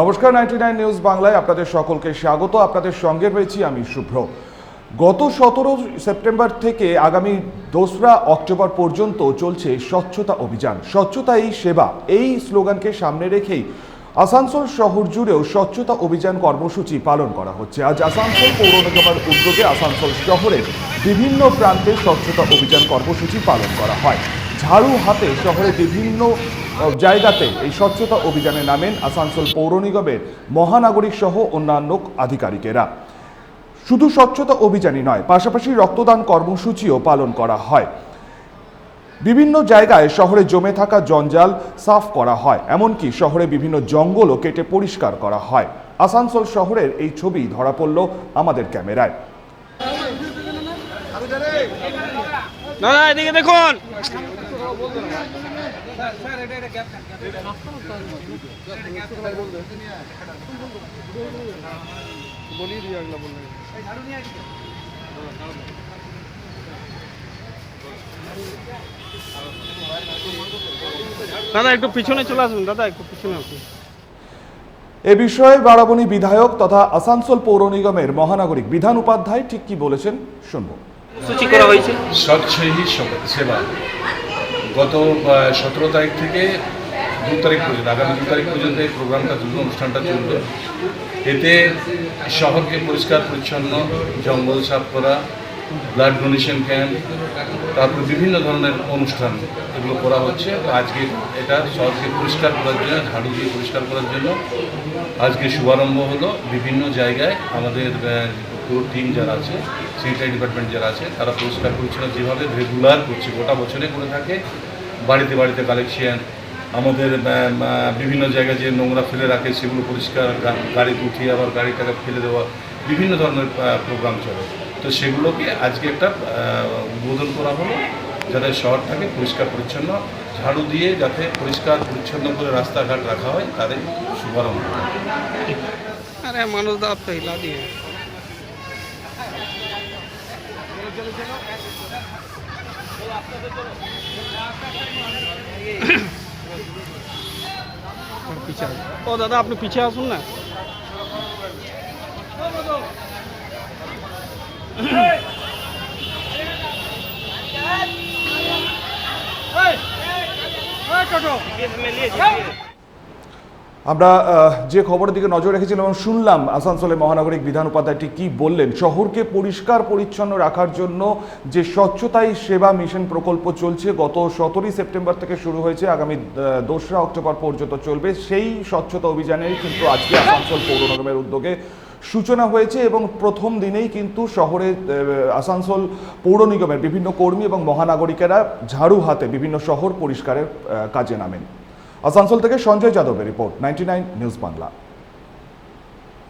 নমস্কার ninety nine news বাংলায় আপনাদের সকলকে স্বাগত। আপনাদের সঙ্গে রয়েছি আমি শুভ্র। গত সতেরো সেপ্টেম্বর থেকে আগামী দোসরা অক্টোবর পর্যন্ত চলছে স্বচ্ছতা অভিযান। স্বচ্ছতাই সেবা। এই স্লোগানকে সামনে রেখেই আসানসোল শহর জুড়েও স্বচ্ছতা অভিযান কর্মসূচি পালন করা হচ্ছে। আজ আসানসোল পৌর নিগমের উদ্যোগে আসানসোল শহরের বিভিন্ন প্রান্তে স্বচ্ছতা অভিযান কর্মসূচি পালন করা হয়। ঝাড়ু হাতে শহরে বিভিন্ন জায়গাতে এই স্বচ্ছতা অভিযানে নামেন আসানসোল পৌর নিগমের মহানাগরিক সহ অন্যান্য আধিকারিকেরা। শুধু স্বচ্ছতা অভিযানই নয়, পাশাপাশি রক্তদান কর্মসূচিও পালন করা হয়। বিভিন্ন জায়গায় শহরে জমে থাকা জঞ্জাল সাফ করা হয়, এমনকি শহরে বিভিন্ন জঙ্গলও কেটে পরিষ্কার করা হয়। আসানসোল শহরের এই ছবি ধরা পড়ল আমাদের ক্যামেরায়। দাদা, এদিকে দেখুন। দাদা একটু পিছনে চলে আসুন দাদা একটু পিছনে আসুন। এ বিষয়ে বারাবণী বিধায়ক তথা আসানসোল পৌর নিগমের মহানাগরিক বিধান উপাধ্যায় ঠিক কি বলেছেন শুনব। সূচি করা হয়েছে। স্বচ্ছ সেবা গত সতেরো তারিখ থেকে দু তারিখ পর্যন্ত, আগামী দু তারিখ পর্যন্ত এই প্রোগ্রামটা দুটো অনুষ্ঠানটা চলবে। এতে শহরকে পরিষ্কার, পরিচ্ছন্ন, জঙ্গল সাফ করা ব্লাড ডোনেশন ক্যাম্প তারপর বিভিন্ন ধরনের অনুষ্ঠান এগুলো করা হচ্ছে। আজকে এটা শহরকে পরিষ্কার করার জন্য ঝাড়ু দিয়ে পরিষ্কার করার জন্য আজকে শুভারম্ভ হলো। বিভিন্ন জায়গায় আমাদের পুরো টিম যারা আছে স্যানিটারি ডিপার্টমেন্ট যারা আছে, তারা পরিষ্কার পরিচ্ছন্ন যেভাবে রেগুলার করছে। গোটা বছরে করে থাকে। বাড়িতে বাড়িতে কালেকশন আমাদের বিভিন্ন জায়গায় যে নোংরা ফেলে রাখে, সেগুলো পরিষ্কার গাড়িতে উঠিয়ে আবার গাড়িটাকে ফেলে দেওয়া, বিভিন্ন ধরনের প্রোগ্রাম চলে। তো সেগুলোকে আজকে একটা উদ্বোধন করা হলো, যাতে শহরটাকে পরিষ্কার পরিচ্ছন্ন, ঝাড়ু দিয়ে যাতে পরিষ্কার পরিচ্ছন্ন করে রাস্তাঘাট রাখা হয়, তাদের শুভারম্ভ। মানুষ হিলা দিয়ে পিছে আসুন। ও দাদা আপনি পিছে আসুন না। আমরা যে খবরের দিকে নজর রেখেছিলাম এবং শুনলাম আসানসোলের মহানগরিক বিধান উপাধ্যায়টি কি বললেন, শহরকে পরিষ্কার পরিচ্ছন্ন রাখার জন্য যে স্বচ্ছতাই সেবা মিশন প্রকল্প চলছে, গত সতেরোই সেপ্টেম্বর থেকে শুরু হয়েছে, আগামী দোসরা অক্টোবর পর্যন্ত চলবে, সেই স্বচ্ছতা অভিযানেই কিন্তু আজকে আসানসোল পৌর নিগমের উদ্যোগে সূচনা হয়েছে এবং প্রথম দিনেই কিন্তু শহরে আসানসোল পৌর নিগমের বিভিন্ন কর্মী এবং মহানাগরিকেরা ঝাড়ু হাতে বিভিন্ন শহর পরিষ্কারের কাজে নামেন। আসানসোল থেকে সঞ্জয় যাদবের রিপোর্ট নাইনটি নিউজ বাংলা